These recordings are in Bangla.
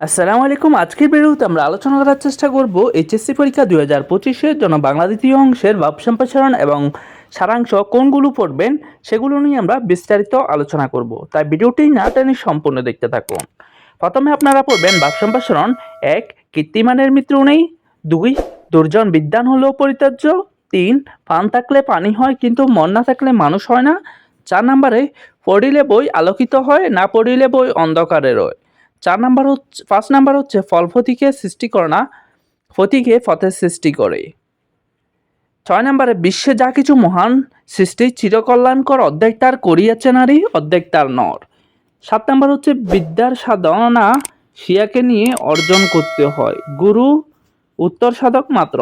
আসসালামু আলাইকুম। আজকের ভিডিওতে আমরা আলোচনা করার চেষ্টা করব এইচএসসি পরীক্ষা দুই হাজার পঁচিশের জন্য বাংলা দ্বিতীয় অংশের ভাব সম্প্রসারণ এবং সারাংশ কোনগুলো পড়বেন সেগুলো নিয়ে আমরা বিস্তারিত আলোচনা করব। তাই ভিডিওটি না টেনে সম্পূর্ণ দেখতে থাকুন। প্রথমে আপনারা পড়বেন ভাব সম্প্রসারণ। এক, কীর্তিমানের মিত্র নেই। দুই, দুর্জন বিদ্যান হলেও পরিত্যাজ্য। তিন, পান থাকলে পানি হয় কিন্তু মন না থাকলে মানুষ হয় না। চার নম্বরে, পড়িলে বই আলোকিত হয়, না পড়িলে বই অন্ধকারে রয়। চার নাম্বার হচ্ছে ফার্স্ট নাম্বার হচ্ছে ফল ফতিকে সৃষ্টি করে না, ফতিকে ফতের সৃষ্টি করে। ছয় নম্বরে, বিশ্বে যা কিছু মহান সৃষ্টি চিরকল্যাণকর অর্ধেক তার করিয়াছে নারী, অর্ধেক তার নর। সাত নাম্বার হচ্ছে, বিদ্যার সাধনা শিয়াকে নিয়ে অর্জন করতে হয়। গুরু, উত্তর সাধক মাত্র।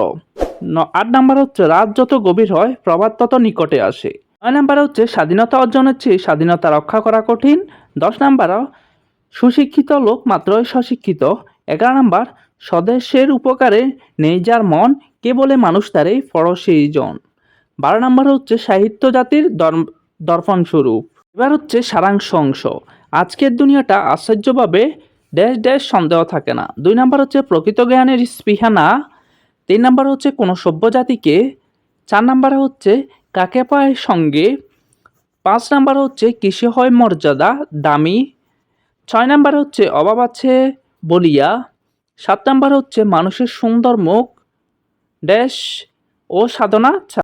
আট নাম্বার হচ্ছে, রাত যত গভীর হয়, প্রভাত তত নিকটে আসে। নয় নাম্বার হচ্ছে, স্বাধীনতা অর্জনের চেয়ে স্বাধীনতা রক্ষা করা কঠিন। দশ নাম্বার সুশিক্ষিত লোক মাত্রই সশিক্ষিত এগারো নাম্বার, স্বদেশের উপকারে নেই যার মন, কে বলে মানুষ তারে ফরসেই জন। বারো নাম্বার হচ্ছে সাহিত্য জাতির দর- দর্পণ স্বরূপ এবার হচ্ছে সারাংশ অংশ। আজকের দুনিয়াটা আশ্চর্যভাবে ড্যাশ ড্যাশ সন্দেহ থাকে না। দুই নাম্বার হচ্ছে প্রকৃত জ্ঞানের স্পৃহা না তিন নাম্বার হচ্ছে কোনো সভ্য জাতিকে। চার নাম্বার হচ্ছে কাকে পায় সঙ্গে। পাঁচ নাম্বার হচ্ছে কৃষি হয় মর্যাদা, দামি ছয় নাম্বার হচ্ছে, অভাব আছে বলিয়া। সাত নাম্বার হচ্ছে, মানুষের সুন্দর মুখ ড্যাশ ও সাধনা।